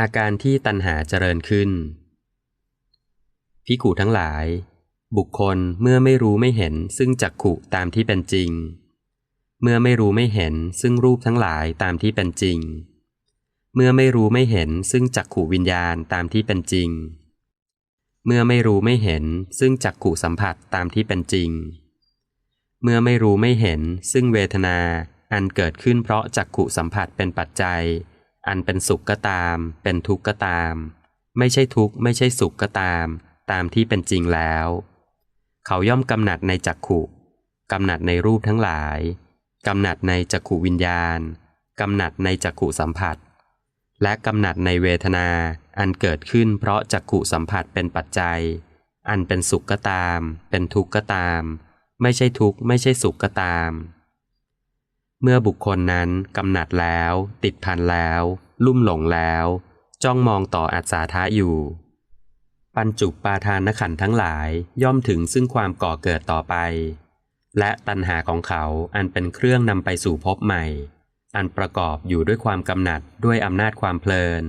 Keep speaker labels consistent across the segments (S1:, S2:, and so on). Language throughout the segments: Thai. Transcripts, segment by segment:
S1: อาการที่ตัณหาเจริญขึ้นพิกูทั้งหลาย บุคคลเมื่อไม่รู้ไม่เห็นซึ่งจักขุตามที่เป็นจริง เมื่อไม่รู้ไม่เห็นซึ่งรูปทั้งหลายตามที่เป็นจริง เมื่อไม่รู้ไม่เห็นซึ่งจักขุวิญญาณตามที่เป็นจริง เมื่อไม่รู้ไม่เห็นซึ่งจักขุสัมผัสตามที่เป็นจริง เมื่อไม่รู้ไม่เห็นซึ่งเวทนาอันเกิดขึ้นเพราะจักขุสัมผัสเป็นปัจจัย อันเป็นสุขก็ตาม เป็นทุกข์ก็ตาม ไม่ใช่ทุกข์ไม่ใช่สุขก็ตาม ตามที่เป็นจริงแล้ว เขาย่อมกำหนัดในจักขุกำหนัดในรูปทั้งหลาย กำหนัดในจักขุวิญญาณ กำหนัดในจักขุสัมผัส และกำหนัดในเวทนา อันเกิดขึ้นเพราะจักขุสัมผัสเป็นปัจจัย อันเป็นสุขก็ตาม เป็นทุกข์ก็ตาม ไม่ใช่ทุกข์ไม่ใช่สุขก็ตาม เมื่อบุคคลนั้นกำหนัดแล้ว ติดพันแล้ว ลุ่มหลงแล้ว จ้องมองต่ออัศาทะอยู่ ปัญจุปาทานขันทั้งหลายย่อมถึงซึ่งความก่อเกิดต่อไป และตัณหาของเขาอันเป็นเครื่องนำไปสู่พบใหม่ อันประกอบอยู่ด้วยความกำหนัดด้วยอำนาจความเพลิน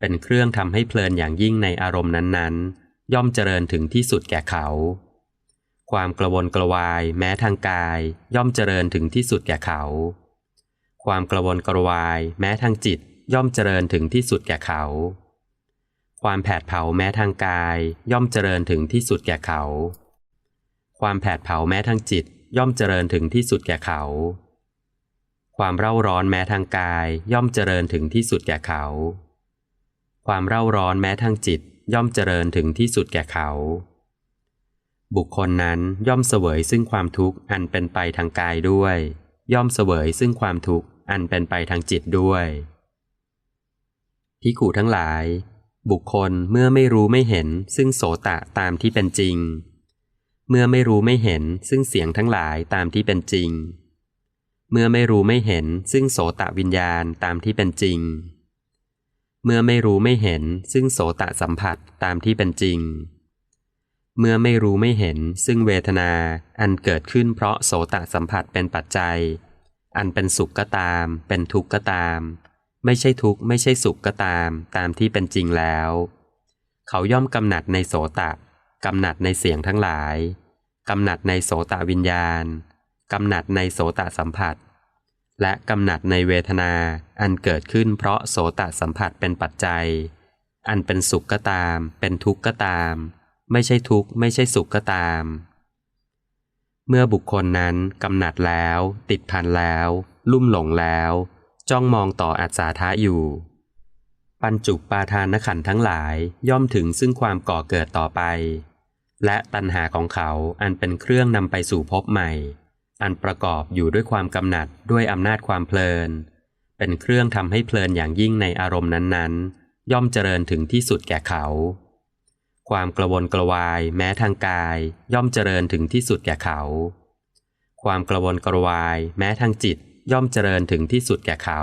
S1: เป็นเครื่องทำให้เพลินอย่างยิ่งในอารมณ์นั้นๆ ย่อมเจริญถึงที่สุดแก่เขา ความกระวนกระวายแม้ทางกาย ย่อมเจริญถึงที่สุดแก่เขา ความกระวนกระวายแม้ทางจิต ย่อมเจริญถึงที่สุดแก่เขา ความแผดเผาแม้ทางกาย ย่อมเจริญถึงที่สุดแก่เขา ความแผดเผาแม้ทางจิต ย่อมเจริญถึงที่สุดแก่เขา ความเร่าร้อนแม้ทางกาย ย่อมเจริญถึงที่สุดแก่เขา ความเร่าร้อนแม้ทางจิต ย่อมเจริญถึงที่สุดแก่เขา บุคคลนั้นย่อมเสวยซึ่งความทุกข์อันเป็นไปทางกายด้วย ย่อมเสวยซึ่งความทุกข์อันเป็นไปทางจิตด้วยพิขูทั้งหลาย บุคคลเมื่อไม่รู้ไม่เห็นซึ่งโสตะตามที่เป็นจริง เมื่อไม่รู้ไม่เห็นซึ่งเสียงทั้งหลายตามที่เป็นจริง เมื่อไม่รู้ไม่เห็นซึ่งโสตะวิญญาณตามที่เป็นจริง เมื่อไม่รู้ไม่เห็นซึ่งโสตะสัมผัสตามที่เป็นจริง เมื่อไม่รู้ไม่เห็นซึ่งเวทนาอันเกิดขึ้นเพราะโสตสัมผัสเป็นปัจจัย อันเป็นสุขก็ตาม เป็นทุกข์ก็ตาม ไม่ใช่ทุกข์ไม่ใช่สุขก็ตาม ตามที่เป็นจริงแล้ว เขาย่อมกำหนัดในโสตะกำหนัดในเสียงทั้งหลายกำหนัดในโสตวิญญาณกำหนัดในโสตสัมผัส และกำหนัดในเวทนาอันเกิดขึ้นเพราะโสตสัมผัสเป็นปัจจัย อันเป็นสุขก็ตาม เป็นทุกข์ก็ตาม ไม่ใช่ทุกข์ไม่ใช่สุขก็ตาม เมื่อบุคคลนั้นกำหนัดแล้ว ติดพันแล้ว ลุ่มหลงแล้ว จ้องมองต่ออัศาทะอยู่ ปัญจุปาทานขันทั้งหลายย่อมถึงซึ่งความก่อเกิดต่อไป และตัณหาของเขาอันเป็นเครื่องนำไปสู่พบใหม่ อันประกอบอยู่ด้วยความกำหนัดด้วยอำนาจความเพลิน เป็นเครื่องทำให้เพลินอย่างยิ่งในอารมณ์นั้นๆ ย่อมเจริญถึงที่สุดแก่เขา ความกระวนกระวายแม้ทางกาย ย่อมเจริญถึงที่สุดแก่เขา ความกระวนกระวายแม้ทางจิต ย่อมเจริญถึงที่สุดแก่เขา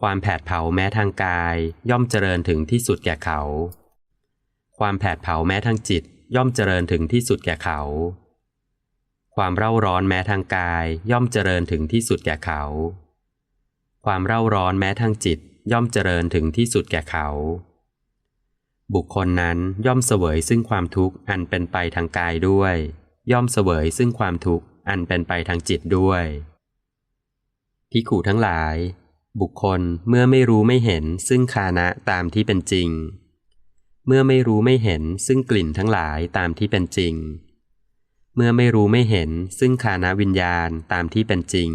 S1: ความแผดเผาแม้ทางกาย ย่อมเจริญถึงที่สุดแก่เขา ความแผดเผาแม้ทางจิต ย่อมเจริญถึงที่สุดแก่เขา ความเร่าร้อนแม้ทางกาย ย่อมเจริญถึงที่สุดแก่เขา ความเร่าร้อนแม้ทางจิต ย่อมเจริญถึงที่สุดแก่เขา บุคคลนั้นย่อมเสวยซึ่งความทุกข์อันเป็นไปทางกายด้วย ย่อมเสวยซึ่งความทุกข์อันเป็นไปทางจิตด้วยพิขูทั้งหลาย บุคคลเมื่อไม่รู้ไม่เห็นซึ่งคานะตามที่เป็นจริง เมื่อไม่รู้ไม่เห็นซึ่งกลิ่นทั้งหลายตามที่เป็นจริง เมื่อไม่รู้ไม่เห็นซึ่งคานะวิญญาณตามที่เป็นจริง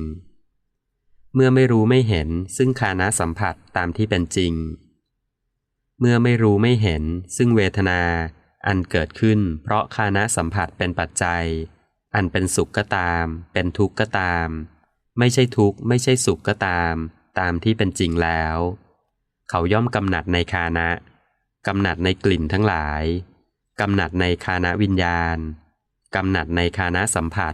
S1: เมื่อไม่รู้ไม่เห็นซึ่งคานะสัมผัสตามที่เป็นจริง เมื่อไม่รู้ไม่เห็น ซึ่งเวทนา อันเกิดขึ้น เพราะคานะสัมผัสเป็นปัจจัย อันเป็นสุขก็ตาม เป็นทุกข์ก็ตาม ไม่ใช่ทุกข์ไม่ใช่สุขก็ตาม ตามที่เป็นจริงแล้ว เขาย่อมกำหนัดในคานะกำหนัดในกลิ่นทั้งหลายกำหนัดในคานะวิญญาณกำหนัดในคานะสัมผัส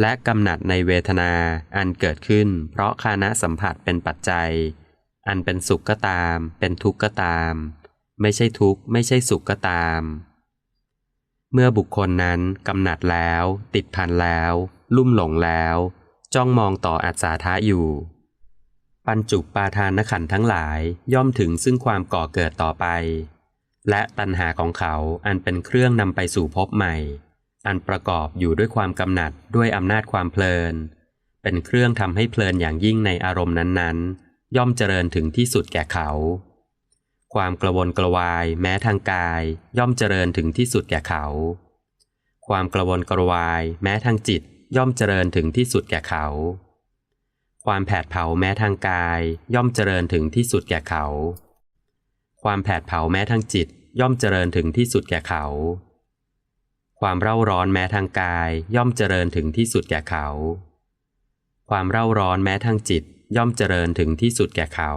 S1: และกำหนัดในเวทนาอันเกิดขึ้น เพราะคานะสัมผัสเป็นปัจจัย อันเป็นสุขก็ตาม เป็นทุกข์ก็ตาม ไม่ใช่ทุกข์ไม่ใช่สุขก็ตาม เมื่อบุคคลนั้นกำหนัดแล้ว ติดพันแล้ว ลุ่มหลงแล้ว จ้องมองต่ออัศาทะอยู่ ปัญจุปปาทานขันธ์ทั้งหลายย่อมถึงซึ่งความก่อเกิดต่อไป และตัณหาของเขาอันเป็นเครื่องนำไปสู่ภพใหม่ อันประกอบอยู่ด้วยความกำหนัดด้วยอำนาจความเพลิน เป็นเครื่องทำให้เพลินอย่างยิ่งในอารมณ์นั้นๆ ย่อมเจริญถึงที่สุดแก่เขา ความกระวนกระวายแม้ทางกาย ย่อมเจริญถึงที่สุดแก่เขา ความกระวนกระวายแม้ทางจิต ย่อมเจริญถึงที่สุดแก่เขา ความแผดเผาแม้ทางกาย ย่อมเจริญถึงที่สุดแก่เขา ความแผดเผาแม้ทางจิต ย่อมเจริญถึงที่สุดแก่เขา ความเร่าร้อนแม้ทางกาย ย่อมเจริญถึงที่สุดแก่เขาความเร่าร้อนแม้ทางจิต ย่อมเจริญถึงที่สุดแก่เขา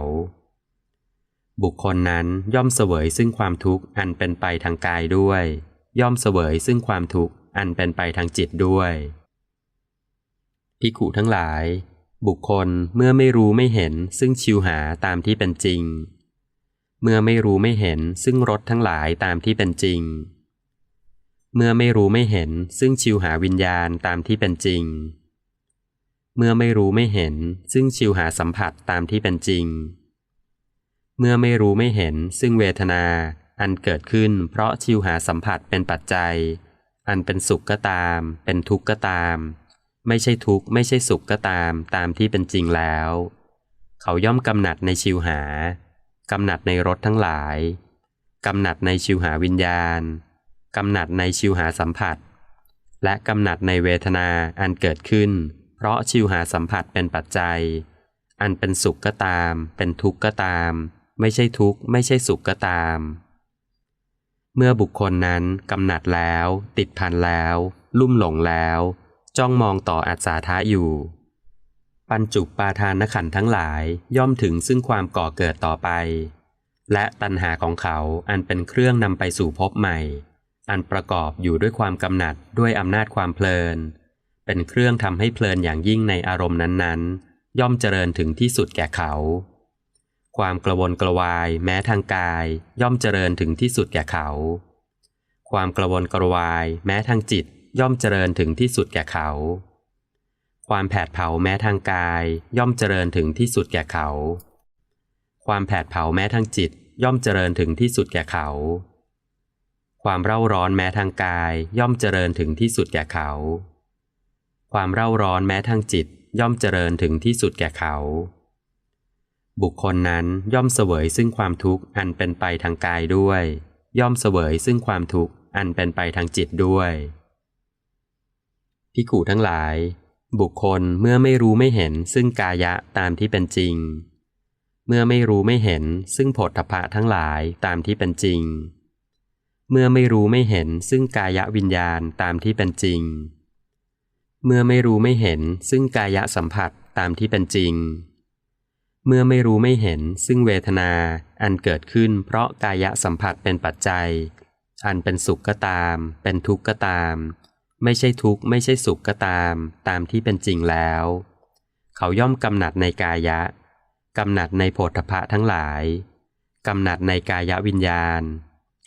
S1: บุคคลนั้นย่อมเสวยซึ่งความทุกข์อันเป็นไปทางกายด้วย ย่อมเสวยซึ่งความทุกข์อันเป็นไปทางจิตด้วยพิขุทั้งหลาย บุคคลเมื่อไม่รู้ไม่เห็นซึ่งชิวหาตามที่เป็นจริง เมื่อไม่รู้ไม่เห็นซึ่งรสทั้งหลายตามที่เป็นจริง เมื่อไม่รู้ไม่เห็นซึ่งชิวหาวิญญาณตามที่เป็นจริง เมื่อไม่รู้ไม่เห็น ซึ่งชิวหาสัมผัสตามที่เป็นจริง เมื่อไม่รู้ไม่เห็น ซึ่งเวทนา อันเกิดขึ้น เพราะชิวหาสัมผัสเป็นปัจจัย อันเป็นสุขก็ตาม เป็นทุกข์ก็ตาม ไม่ใช่ทุกข์ไม่ใช่สุขก็ตามตามที่เป็นจริงแล้ว เขาย่อมกำหนัดในชิวหากำหนัดในรสทั้งหลายกำหนัดในชิวหาวิญญาณกำหนัดในชิวหาสัมผัส และกำหนัดในเวทนาอันเกิดขึ้น เพราะชิวหาสัมผัสเป็นปัจจัย อันเป็นสุขก็ตาม เป็นทุกข์ก็ตาม ไม่ใช่ทุกข์ ไม่ใช่สุขก็ตาม เมื่อบุคคลนั้นกำหนัดแล้ว ติดพันแล้ว ลุ่มหลงแล้ว จ้องมองต่ออัศาทะอยู่ ปัญจุปาทานขันทั้งหลายย่อมถึงซึ่งความก่อเกิดต่อไป และตัณหาของเขาอันเป็นเครื่องนำไปสู่พบใหม่ อันประกอบอยู่ด้วยความกำหนัดด้วยอำนาจความเพลิน เป็นเครื่องทำให้เพลินอย่างยิ่งในอารมณ์นั้นๆ ย่อมเจริญถึงที่สุดแก่เขา ความกระวนกระวายแม้ทางกาย ย่อมเจริญถึงที่สุดแก่เขา ความกระวนกระวายแม้ทางจิต ย่อมเจริญถึงที่สุดแก่เขา ความแผดเผาแม้ทางกาย ย่อมเจริญถึงที่สุดแก่เขา ความแผดเผาแม้ทางจิต ย่อมเจริญถึงที่สุดแก่เขาความเร่าร้อนแม้ทางกายย่อมเจริญถึงที่สุดแก่เขา ความเร่าร้อนแม้ทางจิตย่อมเจริญถึงที่สุดแก่เขา บุคคลนั้นย่อมเสวยซึ่งความทุกข์อันเป็นไปทางกายด้วย ย่อมเสวยซึ่งความทุกข์อันเป็นไปทางจิตด้วยพิกูทั้งหลาย บุคคลเมื่อไม่รู้ไม่เห็นซึ่งกายะตามที่เป็นจริง เมื่อไม่รู้ไม่เห็นซึ่งผลทพะทั้งหลายตามที่เป็นจริง เมื่อไม่รู้ไม่เห็นซึ่งกายะวิญญาณตามที่เป็นจริง เมื่อไม่รู้ไม่เห็นซึ่งกายะสัมผัสตามที่เป็นจริง เมื่อไม่รู้ไม่เห็นซึ่งเวทนาอันเกิดขึ้นเพราะกายะสัมผัสเป็นปัจจัย อันเป็นสุขก็ตาม เป็นทุกข์ก็ตาม ไม่ใช่ทุกข์ไม่ใช่สุขก็ตาม ตามที่เป็นจริงแล้ว เขาย่อมกำหนัดในกายะกำหนัดในโพธพะทั้งหลายกำหนัดในกายวิญญาณ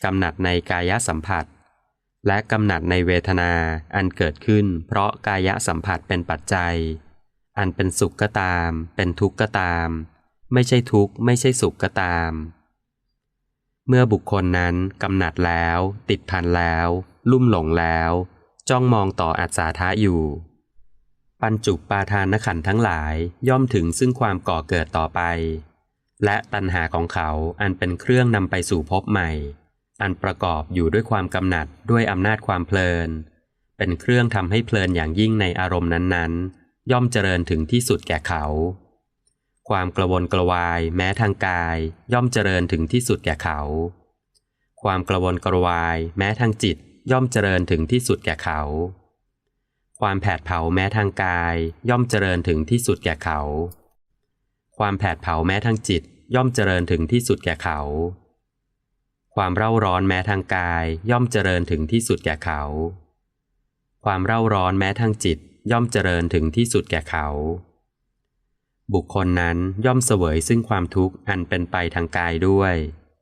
S1: กำหนัดในกายสัมผัส และกำหนัดในเวทนาอันเกิดขึ้น เพราะกายสัมผัสเป็นปัจจัย อันเป็นสุขก็ตาม เป็นทุกข์ก็ตาม ไม่ใช่ทุกข์ไม่ใช่สุขก็ตาม เมื่อบุคคลนั้นกำหนัดแล้ว ติดพันแล้ว ลุ่มหลงแล้ว จ้องมองต่ออัศาทะอยู่ ปัญจุปาทานขันทั้งหลายย่อมถึงซึ่งความก่อเกิดต่อไป และตัณหาของเขาอันเป็นเครื่องนำไปสู่พบใหม่ อันประกอบอยู่ด้วยความกำหนัดด้วยอำนาจความเพลิน เป็นเครื่องทำให้เพลินอย่างยิ่งในอารมณ์นั้นๆ ย่อมเจริญถึงที่สุดแก่เขา ความกระวนกระวายแม้ทางกาย ย่อมเจริญถึงที่สุดแก่เขา ความกระวนกระวายแม้ทางจิต ย่อมเจริญถึงที่สุดแก่เขา ความแผดเผาแม้ทางกาย ย่อมเจริญถึงที่สุดแก่เขา ความแผดเผาแม้ทางจิต ย่อมเจริญถึงที่สุดแก่เขา ความเร่าร้อนแม้ทางกายย่อมเจริญถึงที่สุดแก่เขา ความเร่าร้อนแม้ทางจิตย่อมเจริญถึงที่สุดแก่เขา บุคคลนั้นย่อมเสวยซึ่งความทุกข์อันเป็นไปทางกายด้วย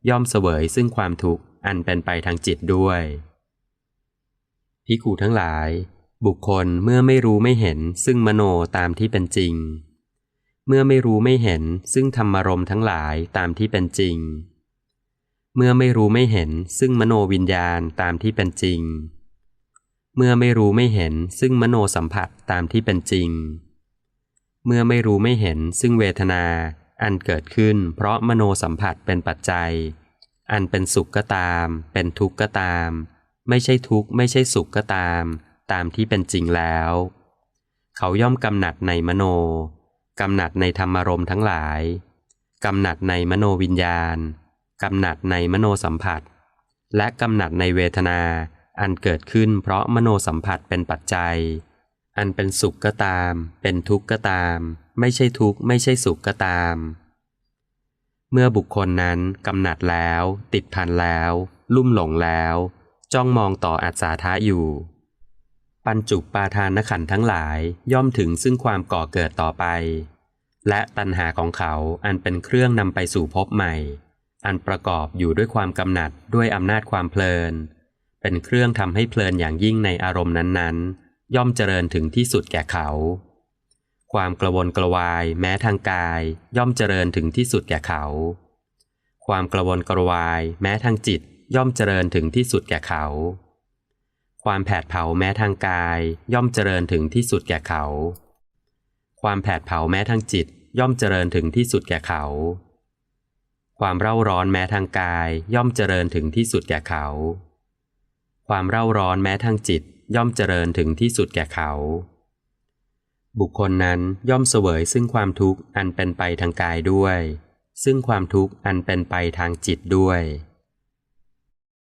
S1: ย่อมเสวยซึ่งความทุกข์อันเป็นไปทางจิตด้วยพิกูทั้งหลาย บุคคลเมื่อไม่รู้ไม่เห็นซึ่งมโนตามที่เป็นจริง เมื่อไม่รู้ไม่เห็นซึ่งธรรมรมทั้งหลายตามที่เป็นจริง เมื่อไม่รู้ไม่เห็นซึ่งมโนวิญญาณตามที่เป็นจริง เมื่อไม่รู้ไม่เห็นซึ่งมโนสัมผัสตามที่เป็นจริง เมื่อไม่รู้ไม่เห็นซึ่งเวทนาอันเกิดขึ้น เพราะมโนสัมผัสเป็นปัจจัย อันเป็นสุขก็ตาม เป็นทุกข์ก็ตาม ไม่ใช่ทุกข์ไม่ใช่สุขก็ตาม ตามที่เป็นจริงแล้ว เขาย่อมกำหนัดในมโนกำหนัดในธรรมารมณ์ทั้งหลายกำหนัดในมโนวิญญาณ กำหนัดในมโนสัมผัส และกำหนัดในเวทนา อันเกิดขึ้นเพราะมโนสัมผัสเป็นปัจจัย อันเป็นสุขก็ตาม เป็นทุกข์ก็ตาม ไม่ใช่ทุกข์ไม่ใช่สุขก็ตาม เมื่อบุคคลนั้นกำหนัดแล้ว ติดพันแล้ว ลุ่มหลงแล้ว จ้องมองต่ออัศาทะอยู่ ปัญจุปาทานขันธ์ทั้งหลายย่อมถึงซึ่งความก่อเกิดต่อไปและตัณหาของเขาอันเป็นเครื่องนำไปสู่ภพใหม่ อันประกอบอยู่ด้วยความกำหนัดด้วยอำนาจความเพลิน เป็นเครื่องทำให้เพลินอย่างยิ่งในอารมณ์นั้นๆ ย่อมเจริญถึงที่สุดแก่เขา ความกระวนกระวายแม้ทางกาย ย่อมเจริญถึงที่สุดแก่เขา ความกระวนกระวาย แม้ทางจิต ย่อมเจริญถึงที่สุดแก่เขา ความแผดเผาแม้ทางกาย ย่อมเจริญถึงที่สุดแก่เขา ความแผดเผาแม้ทางจิต ย่อมเจริญถึงที่สุดแก่เขา ความเร่าร้อนแม้ทางกายย่อมเจริญถึงที่สุดแก่เขา ความเร่าร้อนแม้ทางจิตย่อมเจริญถึงที่สุดแก่เขา บุคคลนั้นย่อมเสวยซึ่งความทุกข์อันเป็นไปทางกายด้วย ซึ่งความทุกข์อันเป็นไปทางจิตด้วย